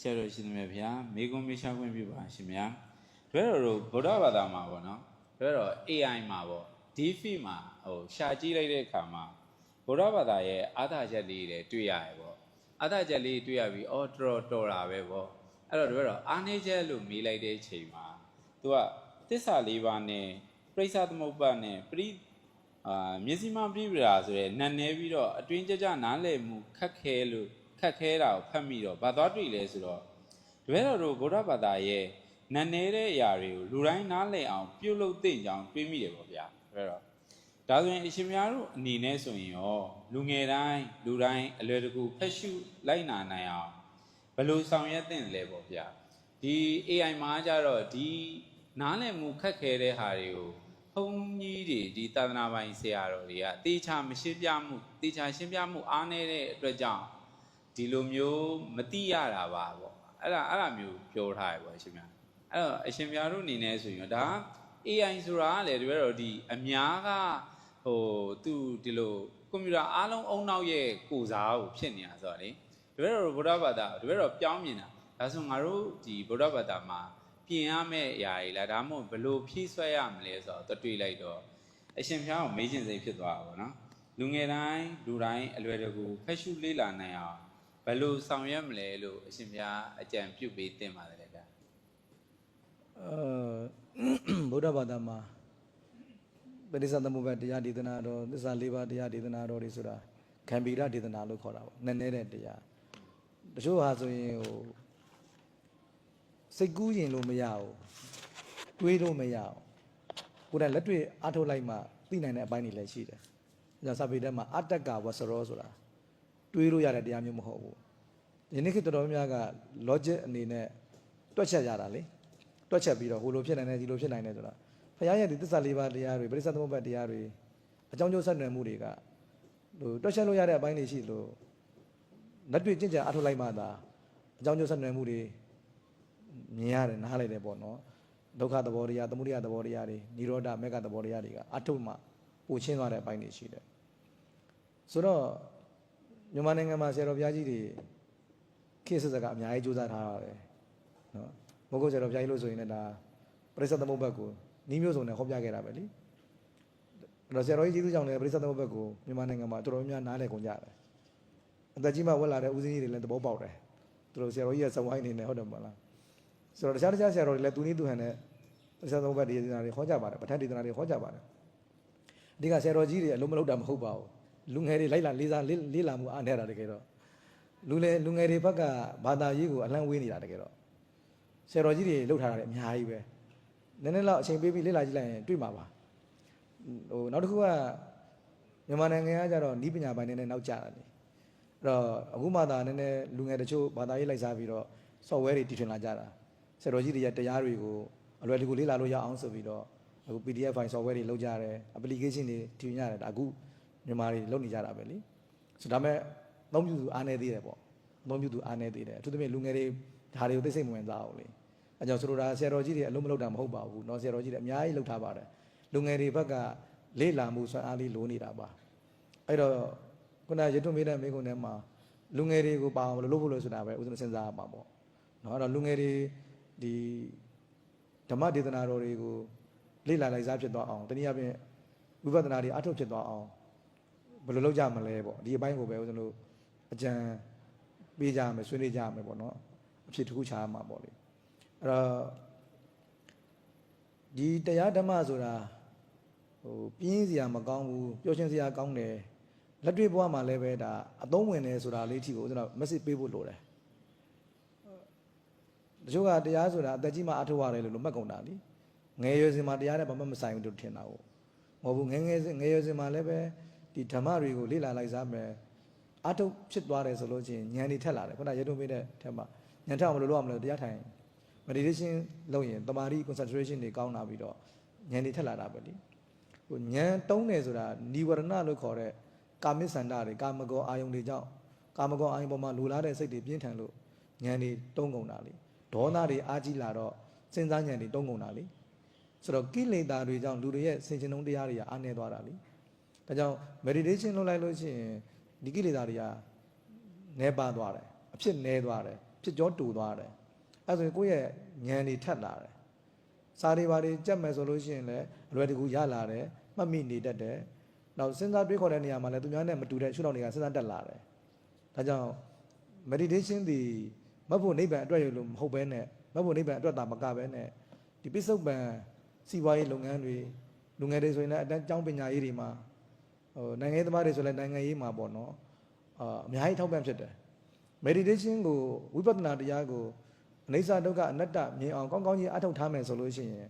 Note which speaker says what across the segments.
Speaker 1: ဆရာတော်ရှင်သမီးဗျာမိကုံမေရှာခွင့်ပြုပါရှင်ဗျာတပည့်တော်တို့ဗုဒ္ဓဘာသာမှာပေါ့နော်တပည့်တော် AI မှာပေါ့ DeFi မှာဟိုရှာကြည့်လိုက်တဲ့အခါမှာဗုဒ္ဓဘာသာရဲ့အာသာချက်လေးတွေတွေ့ရတယ်ပေါ့အာသာချက်လေးတွေ့ရပြီးအော်တော်တော်တာပဲပေါ့အဲ့တော့တပည့်တော်အာနေချက်လို့မေးလိုက်တဲ့အချိန်မှာ तू ကသစ္စာလေးပါးနဲ့ပြိဿသမုပ္ပါနဲ့ပရိအာမျက်စိမပြိပရာဆိုရဲနတ်နေပြီးတော့အတွင်းကြကြနားလည်မှုခက်ခဲလို့ ခက်ခဲတာကိုဖတ်မိတော့ဘာသွားတွေ့လဲဆိုတော့တပည့်တော်တို့ဗုဒ္ဓဘာသာရဲ့နတ်နေတဲ့အရာတွေကိုလူတိုင်းနားလည်အောင် ပြုလုပ်သင့်ကြောင်းတွေးမိတယ်ပေါ့ဗျာတပည့်တော်ဒါဆိုရင်အရှင်များတို့အနေနဲ့ဆိုရင်ရောလူငယ်တိုင်းလူတိုင်းအလွယ်တကူဖက်ရှုလိုက်နာနိုင်အောင်ဘယ်လိုဆောင်ရွက်သင့်လဲပေါ့ဗျာဒီ AI မှာကြတော့ဒီနားလည်မှုခက်ခဲတဲ့ဟာတွေကိုဘုန်းကြီးတွေဒီသာသနာပိုင်ဆရာတော်တွေကတေချာမရှင်းပြမှုတေချာရှင်းပြမှုအားနည်းတဲ့အတွက်ကြောင့် ဒီလိုမျိုးမတိရတာပါပေါ့အဲ့ဒါအဲ့ဒါမျိုးပြောထားရပေါ့အရှင်များအဲ့တော့အရှင်များတို့အနေနဲ့ဆိုရင်ဒါ AI ဆိုတာကလေတကယ်တော့ဒီအများကဟိုသူဒီလိုကွန်ပျူတာအားလုံးအုံနောက်ရဲ့ကိုစားကိုဖြစ်နေတာဆိုတော့လေတကယ်တော့ဗုဒ္ဓဘာသာတကယ်တော့ပြောင်းမြင်တာဒါဆိုငါတို့ဒီဗုဒ္ဓဘာသာမှာပြင်ရမယ့်အရာတွေလားဒါမှမဟုတ်ဘယ်လိုဖြည့်ဆွဲရမလဲဆိုတော့တွေ့လိုက်တော့အရှင်ဖျားကိုမေးချင်စိတ်ဖြစ်သွားတာပေါ့နော်လူငယ်တိုင်းလူတိုင်းအလွယ်တကူဖက်ရှုလေးလာနိုင်အောင် ဘယ်လိုဆောင်ရွက်မလဲလို့အရှင်ဘုရားအကြံပြုပေးတင်ပါတယ်ဗျာ
Speaker 2: အဲဗုဒ္ဓဘာသာမှာပရိစ္ဆသမုပ္ပါတရားဒေသနာတော်သစ္စာလေးပါးတရားဒေသနာတော်တွေဆိုတာခံဗီရဒေသနာလို့ခေါ်တာပေါ့နည်းနည်းတဲ့တရားတချို့ဟာဆိုရင်ဟိုစိတ်ကူးရင်လို့မရဘူးတွေးလို့မရဘူးကိုယ်တိုင်လက်တွေ့အားထုတ်လိုက်မှသိနိုင်တဲ့အပိုင်းတွေလည်းရှိတယ်။ဒါစာပေထဲမှာအတ္တကဝဆရောဆိုတာ တွေးလို့ရတဲ့တရားမျိုးမဟုတ်ဘူး။ဒီနေ့ခေတ်တော်တော်များများက logic အနေနဲ့တွက်ချက်ရတာလေ။တွက်ချက်ပြီးတော့ဟိုလိုဖြစ်နိုင်တယ်ဒီလိုဖြစ်နိုင်တယ်ဆိုတာဘုရားရဲ့ဒီသစ္စာလေးပါးတရားတွေပရိစ္ဆေသမုပ္ပါတရားတွေအကြောင်းကျိုးဆက်နွယ်မှုတွေကဟိုတွက်ချက်လို့ရတဲ့အပိုင်းတွေရှိလို့လက်တွေ့ကျင့်ကြံအားထုတ်လိုက်မှသာအကြောင်းကျိုးဆက်နွယ်မှုတွေမြင်ရတယ်နားလိုက်တယ်ပေါ့နော်ဒုက္ခသဘောတရားသမုဒယသဘောတရားတွေនិရောဓမေဃသဘောတရားတွေကအထုမှပို့ချင်းသွားတဲ့အပိုင်းတွေရှိတယ်ဆိုတော့ မြန်မာနိုင်ငံမှာဆရာတော်ဘုရားကြီးတွေခေတ်ဆက်ဆက်ကအများကြီးကြိုးစားထားရတယ်နော်မဟုတ်ဆရာတော်ဘုရားကြီးလို့ဆိုရင်လည်းဒါပရိစ္ဆေသမုပ္ပါကိုနီးမျိုးစုံနဲ့ဟောပြခဲ့တာပဲလीအဲ့တော့ဆရာတော်ကြီးကျေးဇူးကြောင့်လည်းပရိစ္ဆေသမုပ္ပါကိုမြန်မာနိုင်ငံမှာတော်တော်များများနားလည်ကုန်ကြတယ်အသက်ကြီးမှဝက်လာတဲ့ဦးစင်းကြီးတွေလည်းသဘောပေါက်တယ်သူတို့ဆရာတော်ကြီးရဲ့ဇဝိုင်းနေနဲ့ဟုတ်တယ်မလားဆိုတော့တခြားတခြားဆရာတော်တွေလည်းသူနည်းသူဟန်နဲ့ဆရာသုံးဘက်ဒေသနာတွေဟောကြပါတယ်ပဋ္ဌာန်းဒေသနာတွေဟောကြပါတယ်အဓိကဆရာတော်ကြီးတွေအလုံးမလုံးတာမဟုတ်ပါဘူး လူငယ်တွေလိုက်လာလေးစားလေးလေးလာမှုအားနေတာတကယ်တော့လူလေလူငယ်တွေဘက်ကဘာသာရေးကိုအလန့်ဝေးနေတာတကယ်တော့ဆရာတော်ကြီးတွေလှုပ်ထားတာလည်းအများကြီးပဲနည်းနည်းတော့အချိန်ပေးပြီးလေးလာကြည့်လိုက်ရင်တွေ့မှာပါဟိုနောက်တစ်ခုကမြန်မာနိုင်ငံကကြတော့ဤပညာပိုင်းနဲ့နောက်ကျတာလေအဲ့တော့အခုမှသာနည်းနည်းလူငယ်တချို့ဘာသာရေးလိုက်စားပြီးတော့ software တွေတည်ထွင်လာကြတာဆရာတော်ကြီးတွေရဲ့တရားတွေကိုအလွယ်တကူလေ့လာလို့ရအောင်ဆိုပြီးတော့အခု PDF file software တွေလုပ်ကြရတယ် application တွေထူရတယ်ဒါအခု မြန်မာတွေလုပ်နေကြတာပဲလीဆိုဒါမဲ့သုံးပြုသူအားနေသေးတယ်ပေါ့သုံးပြုသူအားနေသေးတယ်အထူးသဖြင့်လူငယ်တွေဒါတွေကိုသိစိတ်မဝင်စားအောင်လေအဲကြောင့်ဆိုလိုတာဆရာတော်ကြီးတွေအလုံးမလုပ်တာမဟုတ်ပါဘူးเนาะဆရာတော်ကြီးတွေအများကြီးလုပ်ထားပါတယ်လူငယ်တွေဘက်ကလေ့လာမှုစွမ်းအားလေးလိုနေတာပါအဲ့တော့ခုနရထွမေးတဲ့မိကုန်းထဲမှာလူငယ်တွေကိုပါအောင်ဘယ်လိုလုပ်ဖို့လဲဆိုတာပဲဦးဇင်းစဉ်းစားရမှာပေါ့เนาะအဲ့တော့လူငယ်တွေ ဒီဓမ္မဒေသနာတော်တွေကိုလေ့လာလိုက်စားဖြစ်သွားအောင်တနည်းအားဖြင့်ဝိပဿနာတွေအထုတ်ဖြစ်သွားအောင် ဘယ်လိုလုပ်ကြမလဲပေါ့ဒီအပိုင်းကိုပဲဦးဇင်းတို့အကြံပေးကြမယ်ဆွေးနွေးကြမယ်ပေါ့နော်အဖြစ်တစ်ခုချားမှာပေါ့လေအဲ့တော့ဒီတရားဓမ္မဆိုတာဟိုပြင်းစရာမကောင်းဘူးပျော်ရွှင်စရာကောင်းတယ်လက်တွေ့ဘဝမှာလည်းပဲဒါအသုံးဝင်တယ်ဆိုတာလေးအထိကိုဦးဇင်းတို့ message ပေးဖို့လိုတယ်တချို့ကတရားဆိုတာအသက်ကြီးမှအထောက်ရတယ်လို့လို့မှတ်ကုန်တာလीငယ်ရွယ်စဉ်မှာတရားနဲ့ဘာမှမဆိုင်ဘူးလို့ထင်တာဟုတ်မဟုတ်ဘူးငယ်ငယ်စဉ်ငယ်ရွယ်စဉ်မှာလည်းပဲ ဒီဓမ္မတွေကိုလေ့လာလိုက်စားမယ်အထုတ်ဖြစ်သွားတယ်ဆိုလို့ချင်းဉာဏ်တွေထက်လာတယ်ခုနရုပ်ထုံးပေးတဲ့ထက်မှာဉာဏ်ထက်အောင်မလို့လုပ်ရမလို့တရားထိုင် meditation လုပ်ရင်တမာတိ concentration တွေကောင်းလာပြီးတော့ဉာဏ်တွေထက်လာတာပဲလीဟိုဉာဏ်တုံးတယ်ဆိုတာនិဝရဏလို့ခေါ်တဲ့ကာမိစန္ဒတွေကာမဂောအာယုန်တွေကြောင့်ကာမဂောအာယုန်ပေါ်မှာလိုလားတဲ့စိတ်တွေပြင်းထန်လို့ဉာဏ်တွေတုံးကုန်တာလीဒေါသတွေအားကြီးလာတော့စဉ်းစားဉာဏ်တွေတုံးကုန်တာလေဆိုတော့ကိလေသာတွေကြောင့်လူတွေရဲ့ဆင်ခြင်နှုံးတရားတွေကအားနည်းသွားတာလေ ဒါကြောင့် meditation လုပ်လိုက်လို့ရှိရင်ဒီကိလေသာတွေကနည်းပါသွားတယ်အဖြစ်နည်းသွားတယ်ဖြစ်ကြောတူသွားတယ်အဲဒါဆိုရင်ကိုယ့်ရဲ့ဉာဏ်တွေထက်လာတယ်စာတွေဘာတွေကြက်မယ်ဆိုလို့ရှိရင်လည်းအလွယ်တကူရလာတယ်မှတ်မိနေတတ်တယ်နောက်စဉ်းစားတွေးခေါ်တဲ့နေရာမှာလည်းသူများနဲ့မတူတဲ့ရှုထောင့်တွေကစဉ်းစားတက်လာတယ်ဒါကြောင့် meditation ဒီမဟုတ်ဖို့နိဗ္ဗာန်အတွက်ရလို့မဟုတ်ဘဲနဲ့မဟုတ်ဖို့နိဗ္ဗာန်အတွက်သာမကဘဲနဲ့ဒီပိဿုပန်စီးပွားရေးလုပ်ငန်းတွေလူငယ်တွေဆိုရင်လည်းအတန်းကျောင်းပညာရေးတွေမှာ ဟိုနိုင်ငံရေးသမားတွေဆိုလည်းနိုင်ငံရေးမှာပေါ့နော်အာအများကြီးထောက်ပံ့ဖြစ်တယ် meditation ကိုဝိပဿနာတရားကိုအနိစ္စဒုက္ခအနတ္တမြင်အောင်ကောင်းကောင်းကြီးအထောက်ထားမယ်ဆိုလို့ရှိရင်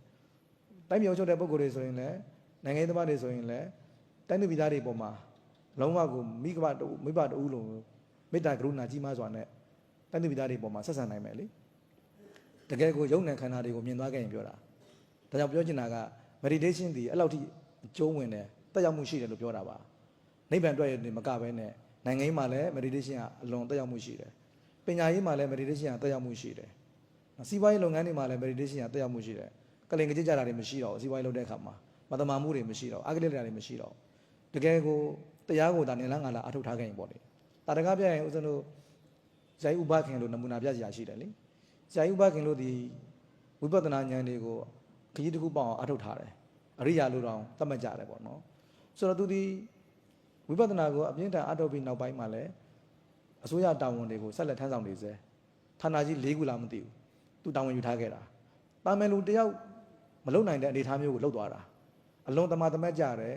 Speaker 2: တိုင်းမြောက်ချုပ်တဲ့ပုဂ္ဂိုလ်တွေဆိုရင်လည်းနိုင်ငံရေးသမားတွေဆိုရင်လည်းတိုင်းသူပြည်သားတွေပေါ်မှာလုံးဝကိုမိကပတူမိဘတူလုံးမေတ္တာကရုဏာကြီးမားစွာနဲ့တိုင်းသူပြည်သားတွေပေါ်မှာဆက်ဆံနိုင်မယ်လေတကယ်ကိုယုံ nant ခန္ဓာတွေကိုမြင်သွားခဲ့ရင်ပြောတာဒါကြောင့်ပြောချင်တာက meditation ဒီအဲ့လောက်ထိအကျုံးဝင်တယ် တက်ရောက်မှုရှိတယ်လို့ပြောတာပါနိဗ္ဗာန်အတွက်ရည်မကဘဲနဲ့နိုင်ငံရေးမှာလည်း meditation ကအလွန်တက်ရောက်မှုရှိတယ်ပညာရေးမှာလည်း meditation ကတက်ရောက်မှုရှိတယ်စီးပွားရေးလုပ်ငန်းတွေမှာလည်း meditation ကတက်ရောက်မှုရှိတယ်ကလင်ကကြကြတာတွေမရှိတော့ဘူးစီးပွားရေးလုပ်တဲ့အခါမှာမတမာမှုတွေမရှိတော့ဘူးအကလိတာတွေမရှိတော့ဘူးတကယ်ကိုတရားကိုဒါနေလားငါလားအထုတ်ထားခဲ့ရင်ပေါ့လေတာတကားပြရင်ဦးဇင်းတို့ဇိုင်းဥပခင်လို့နမူနာပြစရာရှိတယ်လေဇိုင်းဥပခင်လို့ဒီဝိပဿနာဉာဏ်တွေကိုခကြီးတစ်ခုပေါအောင်အထုတ်ထားတယ်အရိယာလို့တောင်သတ်မှတ်ကြတယ်ပေါ့နော် ဆိုတော့သူဒီဝိပဿနာကိုအပြင်းထန်အထုတ်ပြီးနောက်ပိုင်းမှာလည်းအစိုးရတာဝန်တွေကိုဆက်လက်ထမ်းဆောင်နေစေဌာနကြီး၄ခုလားမသိဘူးသူတာဝန်ယူထားခဲ့တာတာမယ်လူတယောက်မလုံနိုင်တဲ့အနေအထားမျိုးကိုလှုပ်သွားတာအလွန်တမန်တမတ်ကြတယ်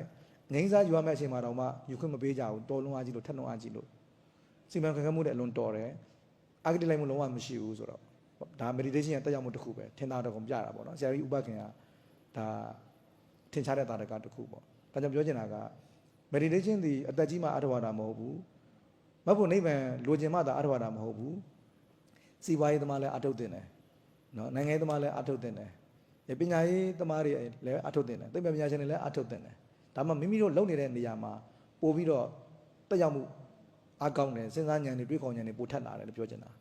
Speaker 2: ငိမ့်စားယူရမယ့်အချိန်မှာတော့မှယူခွင့်မပေးကြဘူးတော်လုံးအားကြီးလို့ထက်လုံးအားကြီးလို့စီမံခန့်ခွဲမှုတဲ့အလွန်တော်တယ်အာဂတိလိုက်မှုလုံးဝမရှိဘူးဆိုတော့ဒါ meditation ရဲ့တက်ရောက်မှုတစ်ခုပဲထင်သာတော့ကုန်ပြတာပေါ့နော်ဆရာကြီးဥပခင်ကဒါထင်ရှားတဲ့တာတကတစ်ခုပေါ့ ဒါကြောင့်ပြောချင်တာက meditation ဒီအသက်ကြီးမှအထောက်အတာမဟုတ်ဘူးမဟုတ်ဘူးနိဗ္ဗာန်လိုချင်မှသာအထောက်အတာမဟုတ်ဘူးစီပွားရေးသမားလည်းအထုတ်တင်တယ်နော်နိုင်ငံရေးသမားလည်းအထုတ်တင်တယ်ရပညာရေးသမားတွေလည်းအထုတ်တင်တယ်သိပ္ပံပညာရှင်တွေလည်းအထုတ်တင်တယ်ဒါမှမိမိတို့လုပ်နေတဲ့နေရာမှာပို့ပြီးတော့တက်ရောက်မှုအကောင်းတယ်စဉ်းစားဉာဏ်တွေတွေးခေါ်ဉာဏ်တွေပိုထက်လာတယ်လို့ပြောချင်တာနော်ဟုတ်